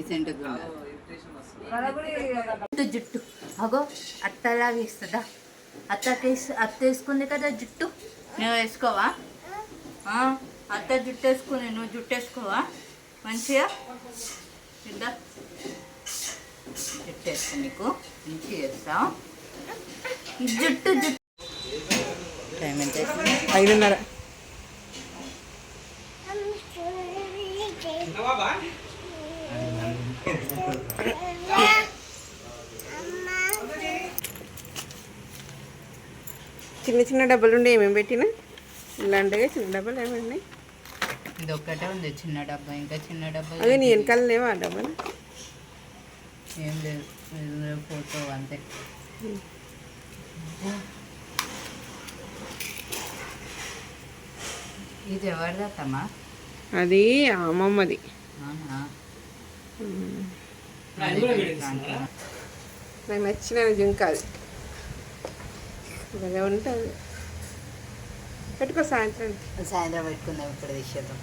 డీసెంట్గా జుట్టు జుట్టు. అగో అత్తలా వేస్తుందా? అత్తకి అత్త వేసుకుంది కదా జుట్టు? నువ్వు వేసుకోవా? ఆ, అత్త జుట్టు వేసుకుని నువ్వు జుట్టు వేసుకోవా? మంచిగా? ఇద్దా జుట్టు వేసుకో నీకు. మంచిగా వేస్తావు జుట్టు జుట్టు. టైం ఎంత? ఐదున్నర. చిన్న చిన్న డబ్బులు ఉండే ఏమేమి పెట్టినా? ఇలాంటిగా చిన్న డబ్బులు ఏమేమి ఇది ఒక్కటే ఉంది చిన్న డబ్బా ఇంకా చిన్న డబ్బా అదే నీ వెనకాల లేవా ఆ డబ్బులు? ఏం లేదు ఫోటో అంతే. ఇది ఎవరిదమ్మా అది అమ్మమ్మది. నాకు నచ్చిన జుంక అది భలే ఉంటుంది. పెట్టుకో సాయంత్రం. సాయంత్రం పెట్టుకుందాం ఇప్పుడు తీసేద్దాం.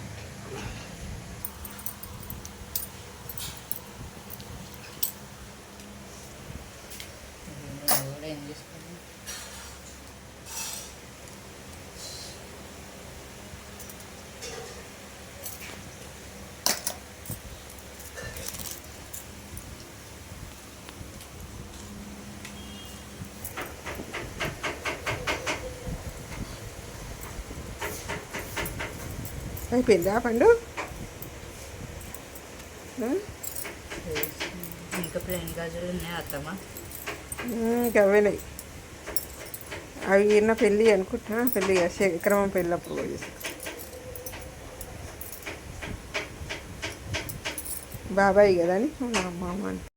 కూడా ఏం చేసుకోవాలి అయిపోయిందా పండు? ఇంకా ప్లేన్ గాజులు ఉన్నాయి అత్తమ్మ ఇంకా అవైనాయి అవి నా పెళ్ళి అనుకుంటా పెళ్ళి శంకరమ్మ పెళ్ళి అప్పుడు పోయి చేస్తా. బాబాయ్ కదా అని మా మామ అని